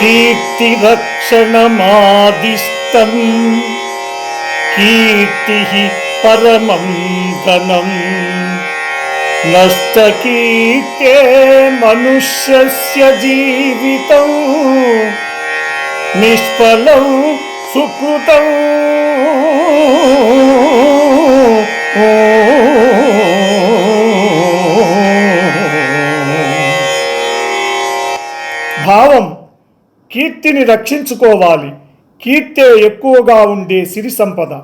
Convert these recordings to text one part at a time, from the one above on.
కీర్తిరక్షణమాదిష్టం. కీర్తి పరమం ధనం. నష్టకీర్తే మనుష్యస్య జీవితం. నిష్ఫలం సుకృతం. భావం కీర్తిని రక్షించుకోవాలి. కీర్తే ఎక్కువగా ఉండే సిరి సంపద.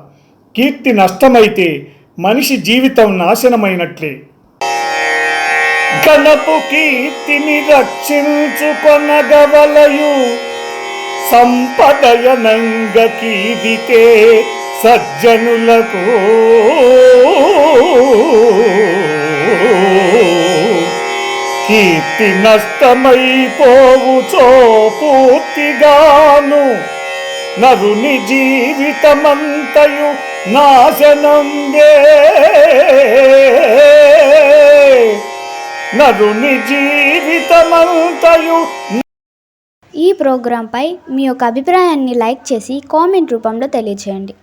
కీర్తి నష్టమైతే మనిషి జీవితం నాశనమైనట్లే. గణపు కీర్తిని రక్షించుకొనగవలయు. సంపదయనంగ కీదితే సజ్జనులకు కీర్తి నష్టమైపోవుచో పూర్తిగాను నరుని జీవితమంతయు నాశనందే నరుని జీవితమంతయు ఈ ప్రోగ్రాంపై మీ యొక్క అభిప్రాయాన్ని లైక్ చేసి కామెంట్ రూపంలో తెలియచేయండి.